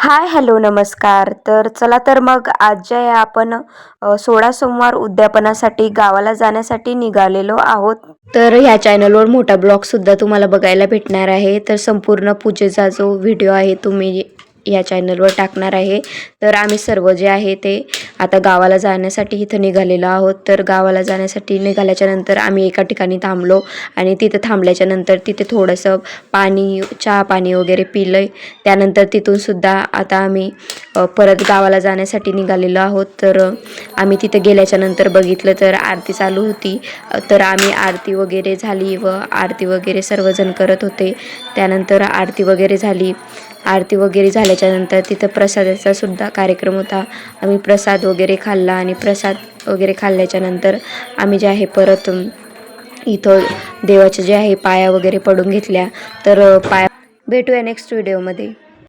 Hi hello नमस्कार. तर चला तर मग आज जे आहे आपण सोळा सोमवार उद्यापनासाठी गावाला जाण्यासाठी निघालेलो आहोत. तर ह्या चॅनलवर मोठा ब्लॉग सुद्धा तुम्हाला बघायला भेटणार आहे. तर संपूर्ण पूजेचा जो व्हिडिओ आहे तुम्ही या चॅनलवर टाकणार आहे. तर आम्ही सर्व जे आहे ते आता गावाला जाण्यासाठी इथं निघालेलो आहोत. तर गावाला जाण्यासाठी निघाल्याच्यानंतर आम्ही एका ठिकाणी थांबलो आणि तिथं थांबल्याच्यानंतर तिथे थोडंसं पाणी चहा पाणी वगैरे पिलं त्यानंतर तिथूनसुद्धा आता आम्ही परत गावाला जाण्यासाठी निघालेलो आहोत. तर आम्ही तिथं गेल्याच्यानंतर बघितलं तर आरती चालू होती. तर आम्ही आरती वगैरे झाली व आरती वगैरे सर्वजण करत होते. त्यानंतर आरती वगैरे झाली. आरती वगैरे झाल्याच्यानंतर तिथं प्रसादाचा सुद्धा कार्यक्रम होता. आम्ही प्रसाद वगैरे खाल्ला आणि प्रसाद वगैरे खाल्ल्याच्या नंतर आम्ही जे आहे परत इथं देवाचे जे आहे पाया वगैरे पडून घेतल्या. तर पाया भेटूया नेक्स्ट व्हिडिओमध्ये